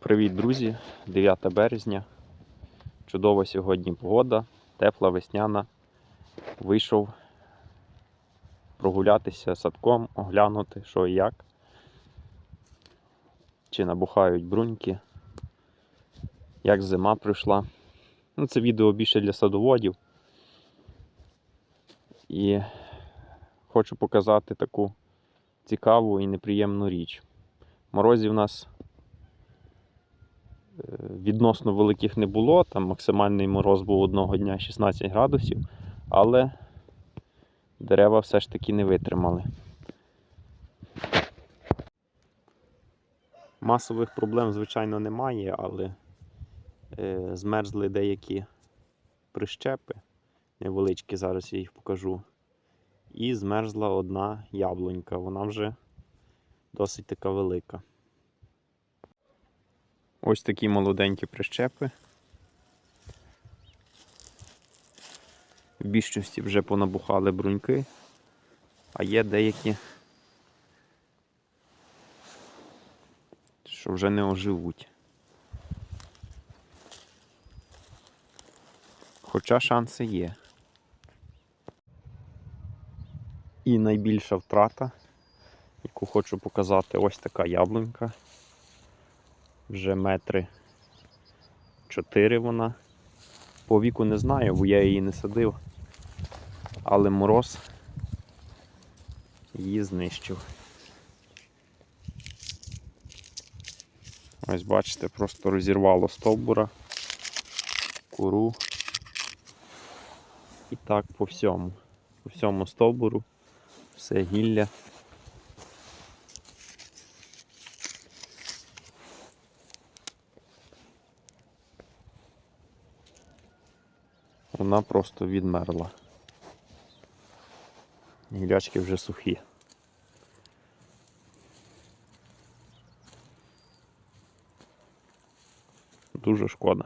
Привіт, друзі! 9 березня. Чудова сьогодні погода, тепла, весняна. Вийшов прогулятися садком, оглянути, що і як. Чи набухають бруньки, як зима прийшла. Ну, це відео більше для садоводів. І хочу показати таку цікаву і неприємну річ. Морозів у нас відносно великих не було. Там максимальний мороз був одного дня 16 градусів, але дерева все ж таки не витримали. Масових проблем, звичайно, немає, але е, змерзли деякі прищепи невеличкі, зараз я їх покажу. І змерзла одна яблунька, вона вже досить така велика. Ось такі молоденькі прищепи. В більшості вже понабухали бруньки, а є деякі, що вже не оживуть. Хоча шанси є. І найбільша втрата, яку хочу показати, ось така яблунька. Вже метри 4 вона. По віку не знаю, бо я її не садив. Але мороз її знищив. Ось бачите, просто розірвало стовбура, куру. І так по всьому. По всьому стовбуру, все гілля. Вона просто відмерла. Гілячки вже сухі. Дуже шкода.